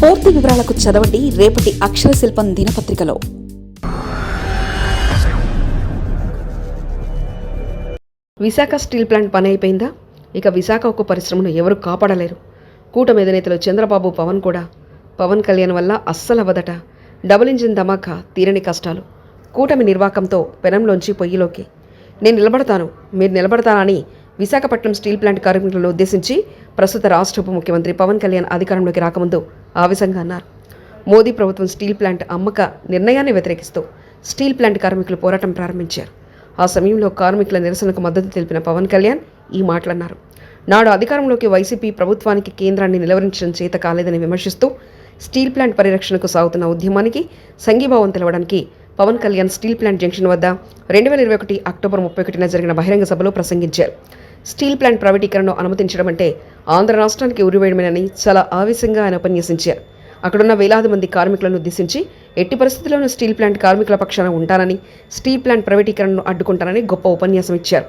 పూర్తి వివరాలకు చదవండి రేపటి అక్షర శిల్పం దినపత్రికలో. విశాఖ స్టీల్ ప్లాంట్ పని అయిపోయిందా ఇక విశాఖ ఉక్కు పరిశ్రమను ఎవరు కాపాడలేరు. కూటమి అధినేతలు చంద్రబాబు పవన్ కూడా. పవన్ కళ్యాణ్ వల్ల అస్సలు అవ్వదట. డబుల్ ఇంజిన్ ధమాకా తీరని కష్టాలు. కూటమి నిర్వాకంతో పెనంలోంచి పొయ్యిలోకి. నేను నిలబడతాను. మీరు నిలబడతానని విశాఖపట్నం స్టీల్ ప్లాంట్ కార్మికులను ఉద్దేశించి ప్రస్తుత రాష్ట్ర ఉప ముఖ్యమంత్రి పవన్ కళ్యాణ్ అధికారంలోకి రాకముందు ఆవేశంగా అన్నారు. మోదీ ప్రభుత్వం స్టీల్ ప్లాంట్ అమ్మక నిర్ణయాన్ని వ్యతిరేకిస్తూ స్టీల్ ప్లాంట్ కార్మికులు పోరాటం ప్రారంభించారు. ఆ సమయంలో కార్మికుల నిరసనకు మద్దతు తెలిపిన పవన్ కళ్యాణ్ ఈ మాటలన్నారు. నాడు అధికారంలోకి వైసీపీ ప్రభుత్వానికి కేంద్రాన్ని నిలవరించడం చేత కాలేదని విమర్శిస్తూ స్టీల్ ప్లాంట్ పరిరక్షణకు సాగుతున్న ఉద్యమానికి సంఘీభావం తెలవడానికి Pawan Kalyan steel plant junction వద్ద రెండు వేల ఇరవై ఒకటి అక్టోబర్ ముప్పై ఒకటిన జరిగిన బహిరంగ సభలో ప్రసంగించారు. స్టీల్ ప్లాంట్ ప్రైవేటీకరణను అనుమతించడం అంటే ఆంధ్ర రాష్ట్రానికి ఉరివేయడమేనని చాలా ఆవేశంగా ఆయన ఉపన్యసించారు. అక్కడున్న వేలాది మంది కార్మికులను ఉద్దేశించి ఎట్టి పరిస్థితుల్లోనూ స్టీల్ ప్లాంట్ కార్మికుల పక్షాన ఉంటానని స్టీల్ ప్లాంట్ ప్రైవేటీకరణను అడ్డుకుంటానని గొప్ప ఉపన్యాసం ఇచ్చారు.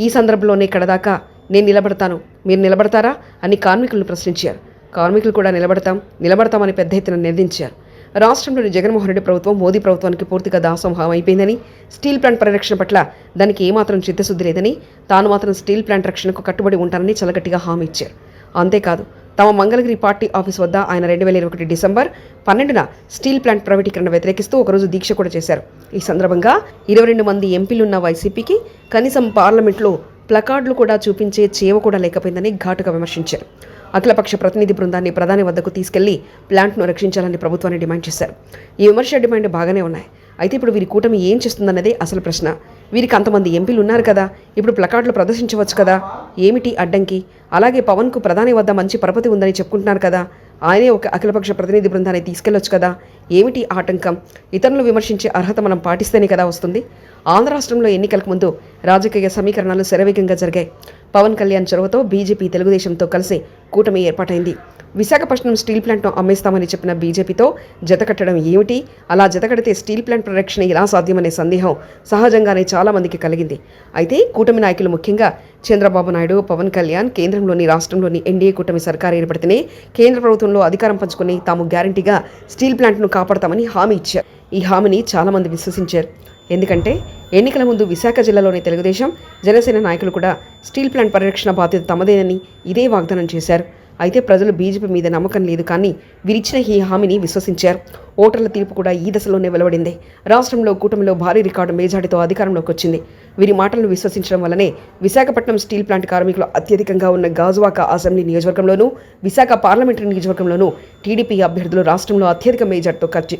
ఈ సందర్భంలోనే కడదాకా నేను నిలబడతాను. మీరు నిలబడతారా? అని కార్మికులను ప్రశ్నించారు. కార్మికులు కూడా నిలబడతాం. నిలబడతామని పెద్ద ఎత్తున నిర్దించారు రాష్ట్రంలోని జగన్మోహన్ రెడ్డి ప్రభుత్వం మోదీ ప్రభుత్వానికి పూర్తిగా దాసోహం అయిపోయిందని స్టీల్ ప్లాంట్ పరిరక్షణ పట్ల దానికి ఏమాత్రం చిత్తశుద్ధి లేదని తాను మాత్రం స్టీల్ ప్లాంట్ రక్షణకు కట్టుబడి ఉంటానని చలగట్టిగా హామీ ఇచ్చారు. అంతేకాదు తమ మంగళగిరి పార్టీ ఆఫీస్ వద్ద ఆయన రెండు వేల ఇరవై ఒకటి డిసెంబర్ పన్నెండున స్టీల్ ప్లాంట్ ప్రైవేటీకరణ వ్యతిరేకిస్తూ ఒకరోజు దీక్ష కూడా చేశారు. ఈ సందర్భంగా ఇరవై రెండు మంది ఎంపీలున్న వైసీపీకి కనీసం పార్లమెంట్లో ప్లకార్డులు కూడా చూపించే చేవ కూడా లేకపోయిందని ఘాటుగా విమర్శించారు. అఖిలపక్ష ప్రతినిధి బృందాన్ని ప్రధాని వద్దకు తీసుకెళ్ళి ప్లాంట్ను రక్షించాలని ప్రభుత్వాన్ని డిమాండ్ చేశారు. ఈ విమర్శ డిమాండ్ బాగానే ఉన్నాయి. అయితే ఇప్పుడు వీరి కూటమి ఏం చేస్తుందన్నదే అసలు ప్రశ్న. వీరికి అంతమంది ఎంపీలు ఉన్నారు కదా. ఇప్పుడు ప్లకార్డులు ప్రదర్శించవచ్చు కదా. ఏమిటి అడ్డంకి? అలాగే పవన్కు ప్రధాని వద్ద మంచి పరపతి ఉందని చెప్పుకుంటున్నారు కదా. ఆయనే ఒక అఖిలపక్ష ప్రతినిధి బృందాన్ని తీసుకెళ్ళొచ్చు కదా. ఏమిటి ఆటంకం? ఇతరులు విమర్శించే అర్హత మనం పాటిస్తేనే కదా వస్తుంది. ఆంధ్ర రాష్ట్రంలో ఎన్నికలకు ముందు రాజకీయ సమీకరణాలు శరవేగంగా జరిగాయి. పవన్ కళ్యాణ్ చొరవతో బీజేపీ తెలుగుదేశంతో కలిసి కూటమి ఏర్పాటైంది. విశాఖపట్నం స్టీల్ ప్లాంట్ను అమ్మేస్తామని చెప్పిన బీజేపీతో జతకట్టడం ఏమిటి? అలా జతకడితే స్టీల్ ప్లాంట్ ప్రొడక్షన్ ఎలా సాధ్యమనే సందేహం సహజంగానే చాలామందికి కలిగింది. అయితే కూటమి నాయకులు ముఖ్యంగా చంద్రబాబు నాయుడు పవన్ కళ్యాణ్ కేంద్రంలోని రాష్ట్రంలోని ఎన్డీఏ కూటమి సర్కారు ఏర్పడితేనే కేంద్ర ప్రభుత్వంలో అధికారం పంచుకుని తాము గ్యారంటీగా స్టీల్ ప్లాంట్ను కాపాడతామని హామీ ఇచ్చారు. ఈ హామీని చాలామంది విశ్వసించారు. ఎందుకంటే ఎన్నికల ముందు విశాఖ జిల్లాలోని తెలుగుదేశం జనసేన నాయకులు కూడా స్టీల్ ప్లాంట్ పరిరక్షణ బాధ్యత తమదేనని ఇదే వాగ్దానం చేశారు. అయితే ప్రజలు బీజేపీ మీద నమ్మకం లేదు కానీ వీరిచ్చిన ఈ హామీని విశ్వసించారు. ఓటర్ల తీర్పు కూడా ఈ దశలోనే వెలువడింది. రాష్ట్రంలో కూటమిలో భారీ రికార్డు మేజాడితో అధికారంలోకి వచ్చింది. వీరి మాటలను విశ్వసించడం వల్లనే విశాఖపట్నం స్టీల్ ప్లాంట్ కార్మికులు అత్యధికంగా ఉన్న గాజువాక అసెంబ్లీ నియోజకవర్గంలోనూ విశాఖ పార్లమెంటరీ నియోజకవర్గంలోనూ టీడీపీ అభ్యర్థులు రాష్ట్రంలో అత్యధిక మేజార్తో ఖర్చు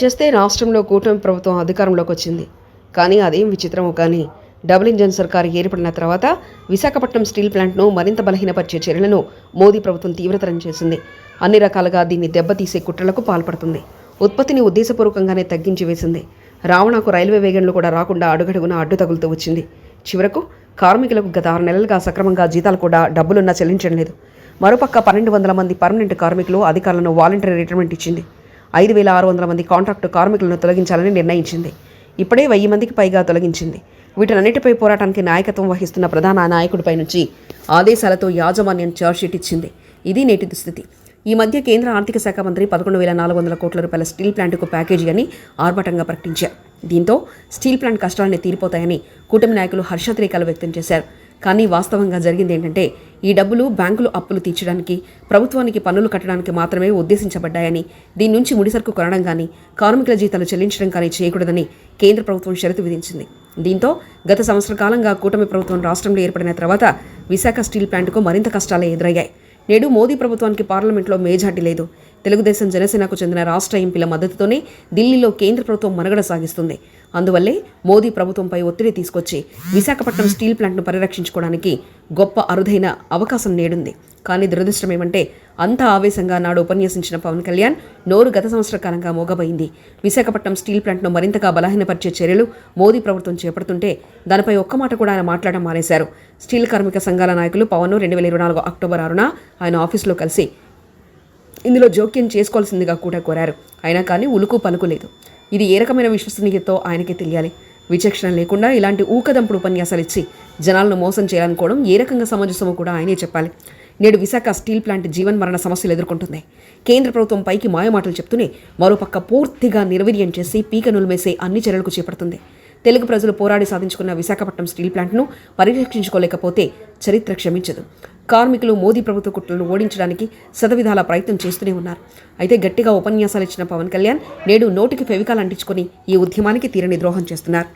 చేస్తే రాష్ట్రంలో కూటమి ప్రభుత్వం అధికారంలోకి వచ్చింది. కానీ అదేం విచిత్రమో కానీ డబుల్ ఇంజన్ సర్కారు ఏర్పడిన తర్వాత విశాఖపట్నం స్టీల్ ప్లాంట్ను మరింత బలహీనపరిచే చర్యలను మోదీ ప్రభుత్వం తీవ్రతరం చేసింది. అన్ని రకాలుగా దీన్ని దెబ్బతీసే కుట్రలకు పాల్పడుతుంది. ఉత్పత్తిని ఉద్దేశపూర్వకంగానే తగ్గించి వేసింది. రావణకు రైల్వే వేగంలో కూడా రాకుండా అడుగడుగున అడ్డు తగులుతూ వచ్చింది. చివరకు కార్మికులకు గత ఆరు నెలలుగా సక్రమంగా జీతాలు కూడా డబ్బులున్నా చెల్లించడం లేదు మరోపక్క పన్నెండు వందల మంది పర్మనెంట్ కార్మికులు అధికారులను వాలంటరీ రిటైర్మెంట్ ఇచ్చింది. ఐదు వేల ఆరు వందల మంది కాంట్రాక్టు కార్మికులను తొలగించాలని నిర్ణయించింది. ఇప్పుడే వెయ్యి మందికి పైగా తొలగించింది. వీటన్నిటిపై పోరాటానికి నాయకత్వం వహిస్తున్న ప్రధాన నాయకుడిపై నుంచి ఆదేశాలతో యాజమాన్యం చార్జ్షీట్ ఇచ్చింది. ఇది నేటి దుస్థితి ఈ మధ్య కేంద్ర ఆర్థిక శాఖ మంత్రి పదకొండు వేల నాలుగు వందల కోట్ల రూపాయల స్టీల్ ప్లాంట్కు ప్యాకేజీ అని ఆర్భటంగా ప్రకటించారు. దీంతో స్టీల్ ప్లాంట్ కష్టాలన్నీ తీరిపోతాయని కూటమి నాయకులు హర్షాతిరేకాలు వ్యక్తం చేశారు. కానీ వాస్తవంగా జరిగింది ఏంటంటే ఈ డబ్బులు బ్యాంకులు అప్పులు తీర్చడానికి ప్రభుత్వానికి పన్నులు కట్టడానికి మాత్రమే ఉద్దేశించబడ్డాయని దీని నుంచి ముడిసరుకు కొనడం కానీ కార్మికుల జీతాలు చెల్లించడం కానీ చేయకూడదని కేంద్ర ప్రభుత్వం షరతు విధించింది. దీంతో గత సంవత్సర కాలంగా కూటమి ప్రభుత్వం రాష్ట్రంలో ఏర్పడిన తర్వాత విశాఖ స్టీల్ ప్లాంట్కు మరింత కష్టాలే ఎదురయ్యాయి. నేడు మోదీ ప్రభుత్వానికి పార్లమెంట్లో మేజార్టీ లేదు. తెలుగుదేశం జనసేనకు చెందిన రాష్ట్ర ఎంపీల మద్దతుతోనే ఢిల్లీలో కేంద్ర ప్రభుత్వం మనుగడ సాగిస్తుంది. అందువల్లే మోదీ ప్రభుత్వంపై ఒత్తిడి తీసుకొచ్చి విశాఖపట్నం స్టీల్ ప్లాంట్ను పరిరక్షించుకోవడానికి గొప్ప అరుదైన అవకాశం నేడుంది. కానీ దురదృష్టం ఏమంటే అంత ఆవేశంగా నాడు ఉపన్యసించిన పవన్ కళ్యాణ్ నోరు గత సంవత్సర కాలంగా మోగబోయింది. విశాఖపట్నం స్టీల్ ప్లాంట్ను మరింతగా బలహీనపరిచే చర్యలు మోదీ ప్రభుత్వం చేపడుతుంటే దానిపై ఒక్క మాట కూడా ఆయన మాట్లాడడం మానేశారు. స్టీల్ కార్మిక సంఘాల నాయకులు పవన్ రెండు వేల ఇరవై నాలుగు అక్టోబర్ ఆరున ఆయన ఆఫీసులో కలిసి ఇందులో జోక్యం చేసుకోవాల్సిందిగా కూడా కోరారు. అయినా కానీ ఉలుకు పలుకులేదు. ఇది ఏ రకమైన విశ్వసనీయతో ఆయనకే తెలియాలి? విచక్షణ లేకుండా ఇలాంటి ఊకదంపుడు ఉపన్యాసాలు ఇచ్చి జనాలను మోసం చేయాలనుకోవడం ఏ రకంగా సమంజసమో కూడా ఆయనే చెప్పాలి. నేడు విశాఖ స్టీల్ ప్లాంట్ జీవన్ మరణ సమస్యలు ఎదుర్కొంటుంది. కేంద్ర ప్రభుత్వం పైకి మాయమాటలు చెప్తూనే మరోపక్క పూర్తిగా నిర్వీర్యం చేసి పీక నులిమేసే అన్ని చర్యలకు చేపడుతుంది. తెలుగు ప్రజలు పోరాడి సాధించుకున్న విశాఖపట్నం స్టీల్ ప్లాంట్ను పరిరక్షించుకోలేకపోతే చరిత్ర క్షమించదు. కార్మికులు మోదీ ప్రభుత్వ కుట్రలను ఓడించడానికి శతవిధాల ప్రయత్నం చేస్తూనే ఉన్నారు. అయితే గట్టిగా ఉపన్యాసాలు ఇచ్చిన పవన్ కళ్యాణ్ నేడు నోటికి ఫెవికాలు అంటించుకొని ఈ ఉద్యమానికి తీరని ద్రోహం చేస్తున్నారు.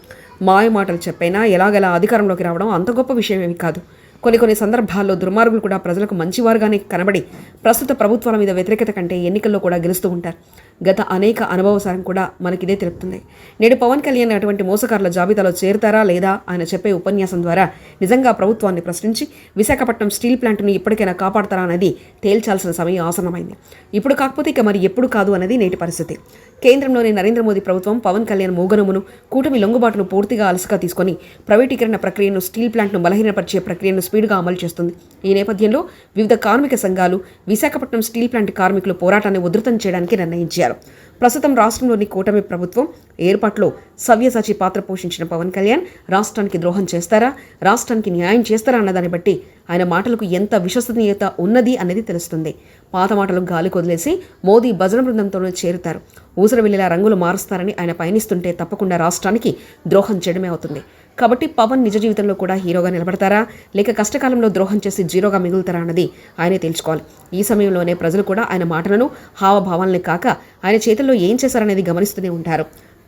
మాయ మాటలు చెప్పైనా ఎలాగెలా అధికారంలోకి రావడం అంత గొప్ప విషయమేమి కాదు. కొన్ని కొన్ని సందర్భాల్లో దుర్మార్గులు కూడా ప్రజలకు మంచివారుగానే కనబడి ప్రస్తుత ప్రభుత్వాల మీద వ్యతిరేకత కంటే ఎన్నికల్లో కూడా గెలుస్తూ ఉంటారు. గత అనేక అనుభవసారం కూడా మనకిదే తెలుపుతుంది. నేడు పవన్ కళ్యాణ్ అటువంటి మోసకారుల జాబితాలో చేరుతారా లేదా ఆయన చెప్పే ఉపన్యాసం ద్వారా నిజంగా ప్రభుత్వాన్ని ప్రశ్నించి విశాఖపట్నం స్టీల్ ప్లాంట్ను ఇప్పటికైనా కాపాడతారా అనేది తేల్చాల్సిన సమయం ఆసన్నమైంది. ఇప్పుడు కాకపోతే ఇక మరి ఎప్పుడు కాదు అనేది నేటి పరిస్థితి. కేంద్రంలోని నరేంద్ర మోదీ ప్రభుత్వం పవన్ కళ్యాణ్ మూగనమును కూటమి లొంగుబాటును పూర్తిగా అలసగా తీసుకొని ప్రైవేటీకరణ ప్రక్రియను స్టీల్ ప్లాంట్ను బలహీనపరిచే ప్రక్రియను స్పీడ్గా అమలు చేస్తుంది. ఈ నేపథ్యంలో వివిధ కార్మిక సంఘాలు విశాఖపట్నం స్టీల్ ప్లాంట్ కార్మికులు పోరాటాన్ని ఉధృతం చేయడానికి నిర్ణయించారు చేశారు ప్రస్తుతం రాష్ట్రంలోని కూటమి ప్రభుత్వం ఏర్పాట్లో సవ్యసాచి పాత్ర పోషించిన పవన్ కళ్యాణ్ రాష్ట్రానికి ద్రోహం చేస్తారా? రాష్ట్రానికి న్యాయం చేస్తారా అన్నదాన్ని బట్టి ఆయన మాటలకు ఎంత విశ్వసనీయత ఉన్నది అనేది తెలుస్తుంది. పాత మాటలు గాలి కొదిలేసి మోదీ భజన బృందంతోనే చేరుతారు. ఊసర వెళ్ళేలా రంగులు మారుస్తారని ఆయన పయనిస్తుంటే తప్పకుండా రాష్ట్రానికి ద్రోహం చేయడమే అవుతుంది. కాబట్టి పవన్ నిజ జీవితంలో కూడా హీరోగా నిలబడతారా? లేక కష్టకాలంలో ద్రోహం చేసి జీరోగా మిగులుతారా అన్నది ఆయనే తెలుసుకోవాలి ఈ సమయంలోనే ప్రజలు కూడా ఆయన మాటలను హావభావాలని కాక ఆయన ఎన్నికల్లో ఏం చేశారనేది గమనిస్తూనే ఉంటారు.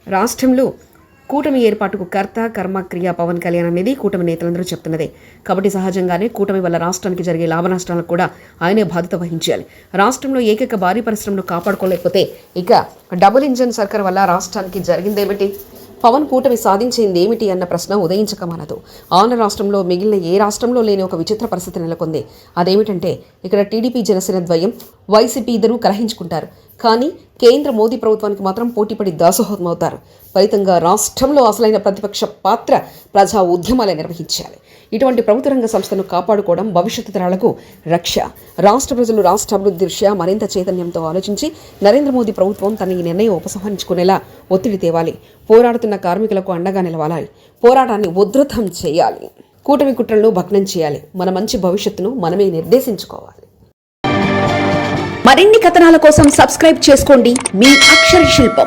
రాష్ట్రంలో కూటమి ఏర్పాటుకు కర్త కర్మ క్రియ పవన్ కళ్యాణ్ అనేది కూటమి నేతలందరూ చెప్తున్నదే. కాబట్టి సహజంగానే కూటమి వల్ల రాష్ట్రానికి జరిగే లాభ నష్టాలకు కూడా ఆయనే బాధ్యత వహించాలి. రాష్ట్రంలో ఏకైక భారీ పరిశ్రమను కాపాడుకోలేకపోతే ఇక డబుల్ ఇంజన్ సర్కార్ వల్ల రాష్ట్రానికి జరిగిందేమిటి? పవన్ కూటమి సాధించింది ఏమిటి అన్న ప్రశ్న ఉదయించక మనదు. ఆంధ్ర రాష్ట్రంలో మిగిలిన ఏ రాష్ట్రంలో లేని ఒక విచిత్ర పరిస్థితి నెలకొంది. అదేమిటంటే ఇక్కడ టీడీపీ జనసేన ద్వయం వైసీపీ ఇద్దరూ కలహించుకుంటారు. కానీ కేంద్ర మోదీ ప్రభుత్వానికి మాత్రం పోటీపడి దాసోహమవుతారు. ఫలితంగా రాష్ట్రంలో అసలైన ప్రతిపక్ష పాత్ర ప్రజా ఉద్యమాలే నిర్వహించాలి. ఇటువంటి ప్రభుత్వ రంగ సంస్థను కాపాడుకోవడం భవిష్యత్తు తరాలకు రక్ష. రాష్ట్ర ప్రజలు రాష్ట్ర అభివృద్ధి దృష్ట్యా మరింత చైతన్యంతో ఆలోచించి నరేంద్ర మోదీ ప్రభుత్వం తన ఈ నిర్ణయం ఉపసంహరించుకునేలా ఒత్తిడి తేవాలి. పోరాడుతున్న కార్మికులకు అండగా నిలవాలి. పోరాటాన్ని ఉధృతం చేయాలి. కూటమి కుట్రలను భగ్నం చేయాలి. మన మంచి భవిష్యత్తును మనమే నిర్దేశించుకోవాలి. మరిన్ని కథనాల కోసం సబ్స్క్రైబ్ చేసుకోండి. మీ అక్షర శిల్పం.